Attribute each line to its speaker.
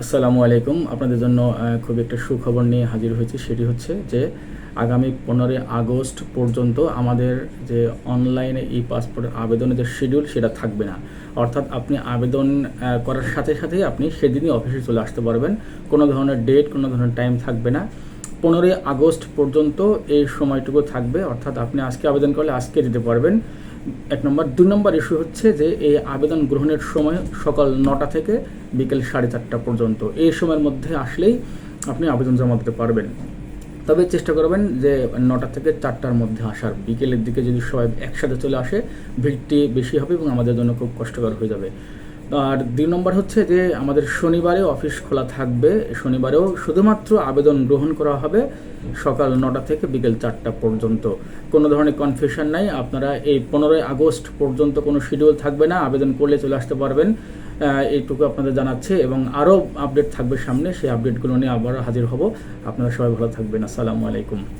Speaker 1: আসসালামু আলাইকুম। আপনাদের জন্য খুব একটা সুখবর নিয়ে হাজির হয়েছি। সেটি হচ্ছে যে, আগামী পনেরোই আগস্ট পর্যন্ত আমাদের যে অনলাইনে ই পাসপোর্ট আবেদনের যে শিডিউল সেটা থাকবে না। অর্থাৎ আপনি আবেদন করার সাথে সাথেই আপনি সেদিনই অফিসে চলে আসতে পারবেন। কোনো ধরনের ডেট কোনো ধরনের টাইম থাকবে না। পনেরোই আগস্ট পর্যন্ত এই সময়টুকু থাকবে, অর্থাৎ আপনি আজকে আবেদন করলে আজকে দিতে পারবেন। এক নম্বর। দুই নম্বর ইস্যু হচ্ছে যে এই আবেদন গ্রহণের সময় সকাল নটা থেকে বিকেল সাড়ে চারটা পর্যন্ত। এই সময়ের মধ্যে আসলেই আপনি আবেদন জমা দিতে পারবেন। তবে চেষ্টা করবেন যে নটা থেকে চারটার মধ্যে আসার। বিকেলের দিকে যদি সবাই একসাথে চলে আসে, ভিড়টি বেশি হবে এবং আমাদের জন্য খুব কষ্টকর হয়ে যাবে। আর দুই নম্বর হচ্ছে যে আমাদের শনিবারে অফিস খোলা থাকবে। শনিবারেও শুধুমাত্র আবেদন গ্রহণ করা হবে সকাল নটা থেকে বিকেল চারটা পর্যন্ত। কোনো ধরনের কনফিউশন নাই। আপনারা এই পনেরোই আগস্ট পর্যন্ত কোনো শিডিউল থাকবে না। আবেদন করলে চলে আসতে পারবেন। এইটুকু আপনাদের জানাচ্ছে এবং আরও আপডেট থাকবে সামনে। সেই আপডেটগুলো নিয়ে আবার হাজির হব। আপনারা সবাই ভালো থাকবেন। আসসালামু আলাইকুম।